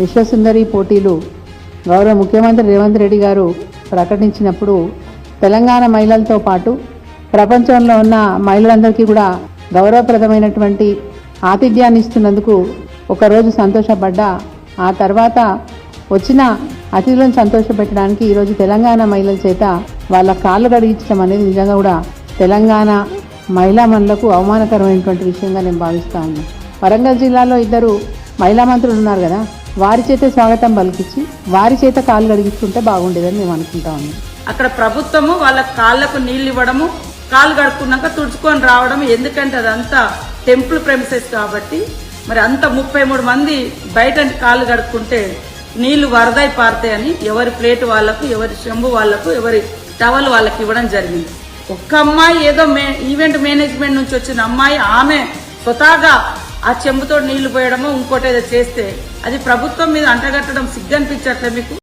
విశ్వసుందరి పోటీలు గౌరవ ముఖ్యమంత్రి రేవంత్ రెడ్డి గారు ప్రకటించినప్పుడు తెలంగాణ మహిళలతో పాటు ప్రపంచంలో ఉన్న మహిళలందరికీ కూడా గౌరవప్రదమైనటువంటి ఆతిథ్యాన్ని ఇస్తున్నందుకు ఒకరోజు సంతోషపడ్డా. ఆ తర్వాత వచ్చిన అతిథులను సంతోషపెట్టడానికి ఈరోజు తెలంగాణ మహిళల చేత వాళ్ళ కాళ్ళు కడిగించడం అనేది నిజంగా కూడా తెలంగాణ మహిళా మనులకు అవమానకరమైనటువంటి విషయంగా నేను భావిస్తా ఉన్నాను. వరంగల్ జిల్లాలో ఇద్దరు మహిళా మంత్రులు ఉన్నారు కదా? వారి చేత స్వాగతం పలికించి వారి చేత కాళ్ళు కడిగించుకుంటే బాగుండేదని మేము అనుకుంటా ఉన్నాం. అక్కడ ప్రభుత్వము వాళ్ళ కాళ్ళకు నీళ్ళు ఇవ్వడము కాళ్ళు కడుక్కున్నాక తుడుచుకొని రావడం ఎందుకంటే అదంతా టెంపుల్ ప్రెమిసెస్ కాబట్టి. మరి అంత ముప్పై మూడు మంది బయట కాళ్ళు కడుక్కుంటే నీళ్ళు వరదై పారుతాయని ఎవరి ప్లేట్ వాళ్ళకు ఎవరి చెంబు వాళ్ళకు ఎవరి టవల్ వాళ్ళకి ఇవ్వడం జరిగింది. ఒక్క అమ్మాయి ఏదో మే ఈవెంట్ మేనేజ్మెంట్ నుంచి వచ్చిన అమ్మాయి ఆమె స్వతహాగా ఆ చెంబుతో నీళ్ళు పోయడమో ఇంకోటి ఏదో చేస్తే అది ప్రభుత్వం మీద అంటగట్టడం సిగ్గనిపించట్లే మీకు?